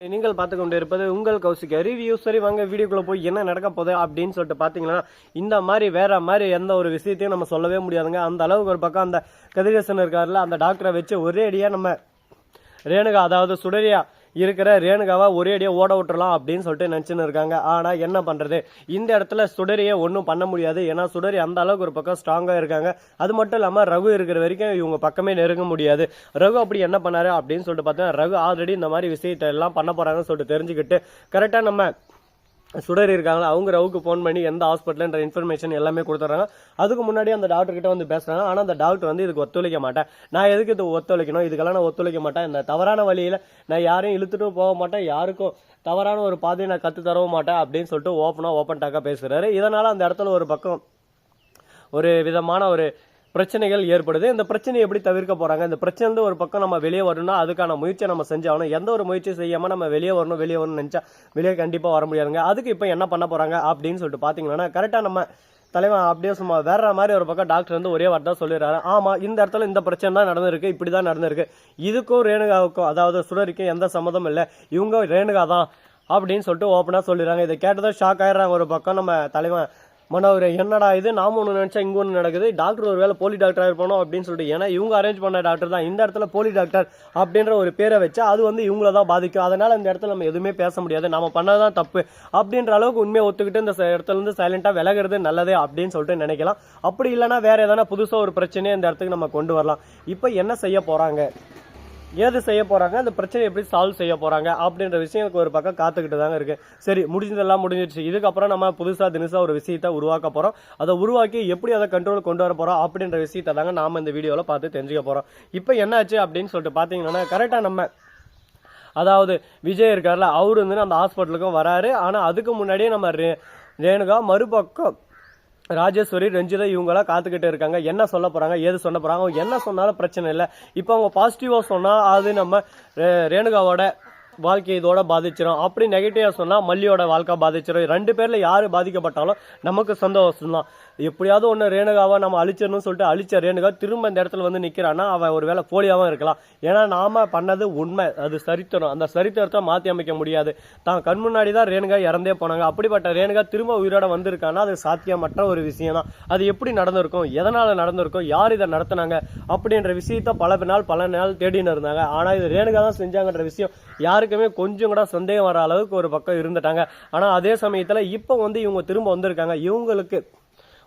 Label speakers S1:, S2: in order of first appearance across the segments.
S1: நீங்கள் பார்த்து கொண்டு இருப்பது உங்கள் கௌசிக்க ரிவ்யூ சரி வாங்க வீடியோக்குள்ளே போய் என்ன நடக்க போகுது அப்படின்னு சொல்லிட்டு பார்த்தீங்கன்னா இந்த மாதிரி வேற மாதிரி எந்த ஒரு விஷயத்தையும் நம்ம சொல்லவே முடியாதுங்க. அந்த அளவுக்கு ஒரு பக்கம் அந்த கதிரேசன் இருக்காருல்ல அந்த டாக்டரை வச்சு ஒரே அடியாக நம்ம ரேணுகா அதாவது சுடரியா இருக்கிற ரேணுகாவை ஒரே ஓட விட்டுறலாம் அப்படின்னு சொல்லிட்டு நினச்சின்னு இருக்காங்க. ஆனால் என்ன பண்ணுறது இந்த இடத்துல சுடரியை ஒன்றும் பண்ண முடியாது. ஏன்னா சுடரி அந்த அளவுக்கு ஒரு பக்கம் ஸ்ட்ராங்காக இருக்காங்க. அது மட்டும் இல்லாமல் ரகு இருக்கிற வரைக்கும் இவங்க பக்கமே நெருங்க முடியாது. ரகு அப்படி என்ன பண்ணாரு அப்படின்னு சொல்லிட்டு பார்த்தீங்கன்னா ரகு ஆல்ரெடி இந்த மாதிரி விஷயத்தை எல்லாம் பண்ண போகிறாங்கன்னு சொல்லிட்டு தெரிஞ்சுக்கிட்டு கரெக்டாக நம்ம சுடர் இருக்காங்களா அவங்க ரவுக்கு ஃபோன் பண்ணி எந்த ஹாஸ்பிட்டல்ன்ற இன்ஃபர்மேஷன் எல்லாமே கொடுத்துட்றாங்க. அதுக்கு முன்னாடி அந்த டாக்டர் கிட்ட வந்து பேசுறாங்க. ஆனால் அந்த டாக்டர் வந்து இதுக்கு ஒத்துழைக்க மாட்டேன். நான் எதுக்கு இது ஒத்துழைக்கணும்? இதுக்கெல்லாம் நான் ஒத்துழைக்க மாட்டேன். இந்த தவறான வழியில் நான் யாரையும் இழுத்துட்டும் போக மாட்டேன். யாருக்கும் தவறான ஒரு பாதையை நான் கற்று தரவும் மாட்டேன் அப்படின்னு சொல்லிட்டு ஓப்பனாக ஓப்பன் டாக்காக பேசுகிறாரு இதனால் அந்த இடத்துல ஒரு பக்கம் ஒரு விதமான ஒரு பிரச்சனைகள் ஏற்படுது. இந்த பிரச்சனையை எப்படி தவிர்க்க போறாங்க? இந்த பிரச்சனை ஒரு பக்கம் நம்ம வெளியே வரணும்னா அதுக்கான முயற்சியை நம்ம செஞ்சாகணும் எந்த ஒரு முயற்சி செய்யாம நம்ம வெளியே வரணும் வெளியே வரணும்னு நினச்சா வெளியே கண்டிப்பாக வர முடியாதுங்க. அதுக்கு இப்போ என்ன பண்ண போறாங்க அப்படின்னு சொல்லிட்டு பார்த்தீங்கன்னா கரெக்டாக நம்ம தலைவன் அப்படியே சும்மா வேற மாதிரி ஒரு பக்கம் டாக்டர் வந்து ஒரே வார்த்தை சொல்லிடுறாரு. ஆமா இந்த இடத்துல இந்த பிரச்சனை தான் நடந்திருக்கு இப்படி தான் நடந்திருக்கு. இதுக்கும் ரேணுகாவுக்கும் அதாவது சுடரிக்கும் எந்த சம்மதம் இல்லை. இவங்க ரேணுகா தான் அப்படின்னு சொல்லிட்டு ஓப்பனாக சொல்லிடுறாங்க. இதை கேட்டதும் ஷாக் ஆயிடுறாங்க. ஒரு பக்கம் நம்ம தலைவன் மனோகர் என்னடா இது? நாம ஒன்று நினச்சா இங்கே ஒன்று நடக்குது. டாக்டர் ஒரு வேளை போலி டாக்டராக இருப்பானோ அப்படின்னு சொல்லிட்டு ஏன்னா இவங்க அரேஞ்ச் பண்ண டாக்டர் தான். இந்த இடத்துல போலி டாக்டர் அப்படின்ற ஒரு பேரை வச்சா அது வந்து இவங்கள தான் பாதிக்கும். அதனால் இந்த இடத்துல நம்ம எதுவுமே பேச முடியாது. நம்ம பண்ணதான் தப்பு. அப்படின்ற அளவுக்கு உண்மையை ஒத்துக்கிட்டு இந்த இடத்துலேருந்து இடத்துல இருந்து சைலண்டாக விலகிறது நல்லது அப்படின்னு சொல்லிட்டு நினைக்கலாம். அப்படி இல்லைனா வேறு எதனா புதுசாக ஒரு பிரச்சனையை இந்த இடத்துக்கு நம்ம கொண்டு வரலாம். இப்போ என்ன செய்ய போகிறாங்க ஏது செய்ய போகிறாங்க அந்த பிரச்சனை எப்படி சால்வ் செய்ய போகிறாங்க அப்படின்ற விஷயங்களுக்கு ஒரு பக்கம் காத்துக்கிட்டு தாங்க இருக்கு. சரி முடிஞ்சதெல்லாம் முடிஞ்சிடுச்சு. இதுக்கப்புறம் நம்ம புதுசாக தினசாக ஒரு விஷயத்தை உருவாக்க போகிறோம் அதை உருவாக்கி எப்படி அதை கண்ட்ரோல் கொண்டு வர போகிறோம் அப்படின்ற விஷயத்தை தாங்க நாம் இந்த வீடியோவில் பார்த்து தெரிஞ்சுக்க போகிறோம் இப்போ என்னாச்சு அப்படின்னு சொல்லிட்டு பார்த்தீங்கன்னா கரெக்டாக நம்ம அதாவது விஜய் இருக்கார்ல அவரு வந்து அந்த ஹாஸ்பிட்டலுக்கும் வராரு. ஆனால் அதுக்கு முன்னாடியே நம்ம ரே- ரேணுகா மறுபக்கம் ராஜேஸ்வரி ரஞ்சிதா இவங்களாம் காத்துக்கிட்டு இருக்காங்க. என்ன சொல்ல போறாங்க? ஏது சொல்ல போறாங்க? அவங்க என்ன சொன்னாலும் பிரச்சனை இல்லை. இப்போ அவங்க பாசிட்டிவா சொன்னா அது நம்ம ரேணுகாவோட வாழ்க்கை இதோட பாதிச்சிடும் அப்படி நெகட்டிவாக சொன்னால் மல்லியோட வாழ்க்கை பாதிச்சிடும் ரெண்டு பேரில் யார் பாதிக்கப்பட்டாலும் நமக்கு சந்தோஷம் தான் எப்படியாவது ஒன்று ரேணுகாவை நம்ம அழிச்சிடணும்னு சொல்லிட்டு அழிச்ச ரேணுகா திரும்ப இந்த இடத்துல வந்து நிற்கிறான்னா அவன் ஒரு வேளை போலியாகவும் இருக்கலாம். ஏன்னா நாம் பண்ணது உண்மை. அது சரித்திரம். அந்த சரித்திரத்தை மாற்றி அமைக்க முடியாது. தான் கண் முன்னாடி தான் ரேணுகா இறந்தே போனாங்க. அப்படிப்பட்ட ரேணுகா திரும்ப உயிரோட வந்திருக்கான்னா அது சாத்தியமற்ற ஒரு விஷயம் தான் அது எப்படி நடந்திருக்கும்? எதனால் நடந்திருக்கும்? யார் இதை நடத்தினாங்க? அப்படின்ற விஷயத்த பல நாள் பல நாள் தேடின்னு இருந்தாங்க. ஆனால் இது ரேணுகா தான் செஞ்சாங்கன்ற விஷயம் யாருக்குமே கொஞ்சம் கூட சந்தேகம் வர அளவுக்கு ஒரு பக்கம் இருந்துட்டாங்க. ஆனால் அதே சமயத்தில் இப்போ வந்து இவங்க திரும்ப வந்திருக்காங்க. இவங்களுக்கு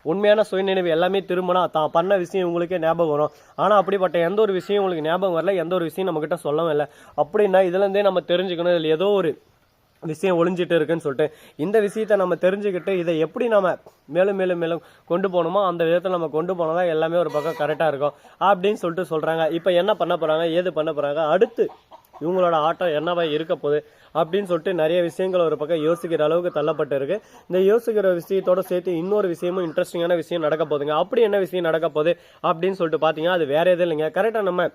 S1: உண்மையான சுயநினைவு எல்லாமே திரும்பினா தான் பண்ண விஷயம் உங்களுக்கே ஞாபகம் வரும். ஆனால் அப்படிப்பட்ட எந்த ஒரு விஷயம் உங்களுக்கு ஞாபகம் வரல. எந்த ஒரு விஷயம் நம்மக்கிட்ட சொல்லவும் இல்லை. அப்படின்னா இதுலேருந்தே நம்ம தெரிஞ்சுக்கணும். இதில் ஏதோ ஒரு விஷயம் ஒளிஞ்சிட்டு இருக்குன்னு சொல்லிட்டு இந்த விஷயத்தை நம்ம தெரிஞ்சுக்கிட்டு இதை எப்படி நம்ம மேலும் மேலும் மேலும் கொண்டு போகணுமோ அந்த விதத்தில் நம்ம கொண்டு போனால் எல்லாமே ஒரு பக்கம் கரெக்டாக இருக்கும். அப்படின்னு சொல்லிட்டு சொல்கிறாங்க இப்போ என்ன பண்ண போகிறாங்க ஏது பண்ண போகிறாங்க அடுத்து இவங்களோட ஆட்டம் என்னவா இருக்க போகுது அப்படின்னு சொல்லிட்டு நிறைய விஷயங்கள் ஒரு பக்கம் யோசிக்கிற அளவுக்கு தள்ளப்பட்டு இருக்கு இந்த யோசிக்கிற விஷயத்தோட சேர்த்து இன்னொரு விஷயமும் இன்ட்ரெஸ்டிங்கான விஷயம் நடக்க போகுதுங்க. அப்படி என்ன விஷயம் நடக்க போகுது அப்படின்னு சொல்லிட்டு பார்த்தீங்கன்னா அது வேற எதுவும் இல்லைங்க. கரெக்டாக நம்ம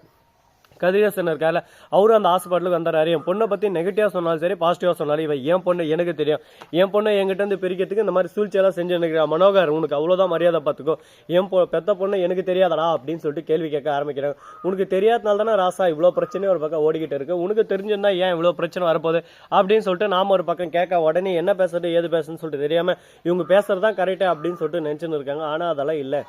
S1: கதிரேசன் இருக்கார்ல அவரும் அந்த ஹாஸ்பிட்டலுக்கு வந்தாரு. என் பொண்ணை பற்றி நெகட்டிவாக சொன்னாலும் சரி பாசிட்டிவாக சொன்னாலும் இவன் என் பொண்ணு எனக்கு தெரியும். என் பொண்ணை என்கிட்ட வந்து பிரிக்கிறதுக்கு இந்த மாதிரி சூழ்ச்சியெல்லாம் செஞ்சு எனக்கு மனோகர் உனக்கு அவ்வளோதான் மரியாதை பார்த்துக்கோ. என் பொ பெத்த பொண்ணு எனக்கு தெரியாதடா அப்படின்னு சொல்லிட்டு கேள்வி கேட்க ஆரம்பிக்கிறாங்க. உனக்கு தெரியாதனால தானே ராசா இவ்வளோ பிரச்சனையும் ஒரு பக்கம் ஓடிக்கிட்டு இருக்கு. உனக்கு தெரிஞ்சிருந்தா ஏன் இவ்வளோ பிரச்சனை வரப்போகுது அப்படின்னு சொல்லிட்டு நாம ஒரு பக்கம் கேட்க உடனே என்ன பேசுறது ஏது பேசுன்னு சொல்லிட்டு தெரியாமல் இவங்க பேசுறது தான் கரெக்டாக அப்படின்னு சொல்லிட்டு நினச்சின்னு இருக்காங்க ஆனால் அதெல்லாம் இல்லை.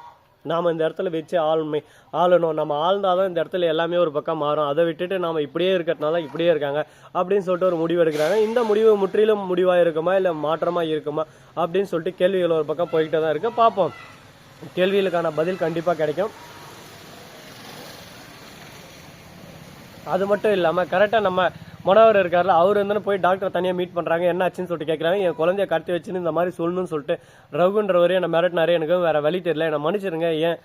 S1: நாம் இந்த இடத்துல வச்சு ஆளுமை ஆளணும். நம்ம ஆழ்ந்தால் தான் இந்த இடத்துல எல்லாமே ஒரு பக்கம் மாறும். அதை விட்டுட்டு நாம் இப்படியே இருக்கிறதுனால இப்படியே இருக்காங்க அப்படின்னு சொல்லிட்டு ஒரு முடிவு எடுக்கிறாங்க. இந்த முடிவு முற்றிலும் முடிவாக இருக்குமா இல்லை மாற்றமாக இருக்குமா அப்படின்னு சொல்லிட்டு கேள்விகள் ஒரு பக்கம் போய்கிட்டே தான் இருக்குது பார்ப்போம். கேள்விகளுக்கான பதில் கண்டிப்பாக கிடைக்கும். அது மட்டும் இல்லாமல் கரெக்டாக நம்ம மனோவர் இருக்கார்ல அவர் வந்து போய் டாக்டர் தனியாக மீட் பண்ணுறாங்க என்ன ஆச்சுன்னு சொல்லிட்டு கேட்குறாங்க என் குழந்தைய கடத்தி வச்சுன்னு இந்த மாதிரி சொல்லணும்னு சொல்லிட்டு ரகுன்றவரே என்னை மிரட்டினாரு. எனக்கு வேறு வழி தெரியல. என்னை மன்னிச்சிருங்க. ஏன்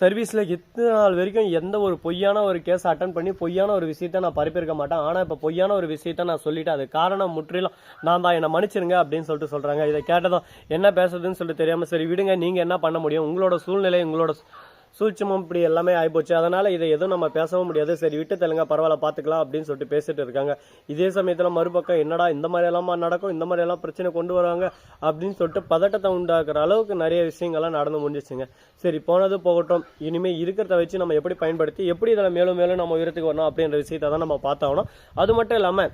S1: சர்வீஸில் இத்தனை நாள் வரைக்கும் எந்த ஒரு பொய்யான ஒரு கேஸ் அட்டன் பண்ணி பொய்யான ஒரு விஷயத்த நான் பரப்பியிருக்க மாட்டேன். ஆனால் இப்போ பொய்யான ஒரு விஷயத்த நான் சொல்லிட்டேன். அது காரணம் முற்றிலும் நான் தான். என்னை மன்னிச்சிருங்க அப்படின்னு சொல்லிட்டு சொல்கிறாங்க இதை கேட்டதும் என்ன பேசுறதுன்னு சொல்லிட்டு தெரியாமல் சரி விடுங்க. நீங்கள் என்ன பண்ண முடியும்? உங்களோட சூழ்நிலை உங்களோட சூட்சமும் இப்படி எல்லாமே ஆகிப்போச்சு அதனால இதை எதுவும் நம்ம பேசவும் முடியாது. சரி விட்டு தெலுங்க பரவாயில்ல பாத்துக்கலாம் அப்படின்னு சொல்லிட்டு பேசிட்டு இருக்காங்க. இதே சமயத்துல மறுபக்கம் என்னடா இந்த மாதிரி எல்லாம் நடக்கும் இந்த மாதிரி எல்லாம் பிரச்சனை கொண்டு வருவாங்க அப்படின்னு சொல்லிட்டு பதட்டத்தை உண்டாக்குற அளவுக்கு நிறைய விஷயங்கள்லாம் நடந்து முடிஞ்சிச்சுங்க. சரி போனது போகட்டும். இனிமே இருக்கிறத வச்சு நம்ம எப்படி பயன்படுத்தி எப்படி இதில் மேலும் மேலும் நம்ம உயரத்துக்கு வரணும் அப்படின்ற விஷயத்தை தான் நம்ம பார்த்தாகணும். அது மட்டும் இல்லாமல்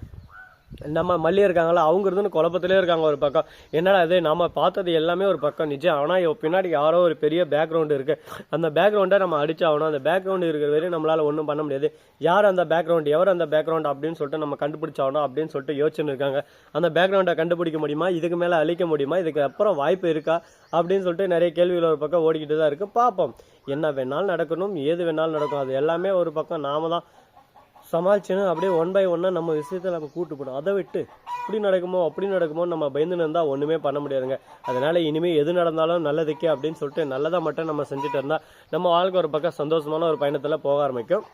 S1: நம்ம மல்லி இருக்காங்களா அவங்க இருந்து குழப்பத்திலே இருக்காங்க ஒரு பக்கம். என்னடா இது நம்ம பார்த்தது எல்லாமே ஒரு பக்கம் நிஜம். ஆனால் பின்னாடி யாரோ ஒரு பெரிய பேக்ரவுண்டு இருக்கு. அந்த பேக்ரவுண்டை நம்ம அடிச்சாகணும் அந்த பேக்ரவுண்ட் இருக்கிற வரையும் நம்மளால் ஒன்றும் பண்ண முடியாது. யார் அந்த பேக்ரவுண்ட் எவர் அந்த பேக்ரவுண்ட் அப்படின்னு சொல்லிட்டு நம்ம கண்டுபிடிச்சாகணும் அப்படின்னு சொல்லிட்டு யோசிச்சுன்னு இருக்காங்க. அந்த பேக்ரவுண்டை கண்டுபிடிக்க முடியுமா? இதுக்கு மேலே அழிக்க முடியுமா? இதுக்கு அப்புறம் வாய்ப்பு இருக்கா? அப்படின்னு சொல்லிட்டு நிறைய கேள்விகள் ஒரு பக்கம் ஓடிக்கிட்டு தான் இருக்குது பார்ப்போம். என்ன வேணாலும் நடக்கணும் ஏது வேணாலும் நடக்கும். அது எல்லாமே ஒரு பக்கம் நாம தான் சமாளிச்சுன்னு அப்படியே ஒன் பை ஒன்னாக நம்ம விஷயத்தை நம்ம கூட்டு போகணும் அதை விட்டு இப்படி நடக்குமோ அப்படி நடக்குமோ நம்ம பயந்துன்னு இருந்தால் ஒன்றுமே பண்ண முடியாதுங்க. அதனால் இனிமேல் எது நடந்தாலும் நல்லதுக்கே அப்படின்னு சொல்லிட்டு நல்லதாக மட்டும் நம்ம செஞ்சுட்டு இருந்தால் நம்ம வாழ்க்கை ஒரு பக்கம் சந்தோஷமான ஒரு பயணத்தில் போக ஆரம்பிக்கும்.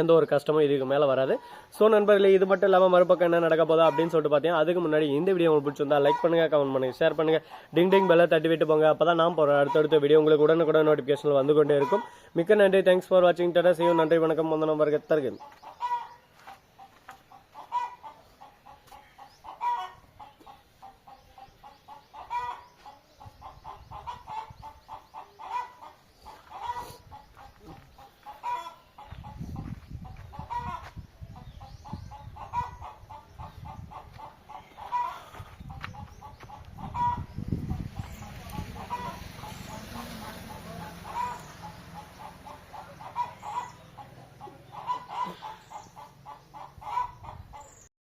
S1: எந்த ஒரு கஷ்டமும் இதுக்கு மேலே வராது. ஸோ நண்பர்களே இது மட்டும் இல்லாமல் மறுபக்கம் என்ன நடக்க போதா அப்படின்னு சொல்லிட்டு பார்த்தீங்கன்னா அதுக்கு முன்னாடி இந்த வீடியோ உங்களுக்கு பிடிச்சிருந்தா லைக் பண்ணுங்கள் கமெண்ட் பண்ணுங்கள் ஷேர் பண்ணுங்கள் டிங் டிங் பெல்ல தட்டி விட்டு போங்க. அப்போ தான் நான் போகிற அடுத்தடுத்த வீடியோ உங்களுக்கு உடனுக்குடன் நோட்டிஃபிகேஷன் வந்து கொண்டே இருக்கும். மிக்க நன்றி. தேங்க்ஸ் ஃபார் வாட்சிங் டாடா செய்யும் நன்றி வணக்கம். வந்த நம்பருக்கு தருகிறேன்.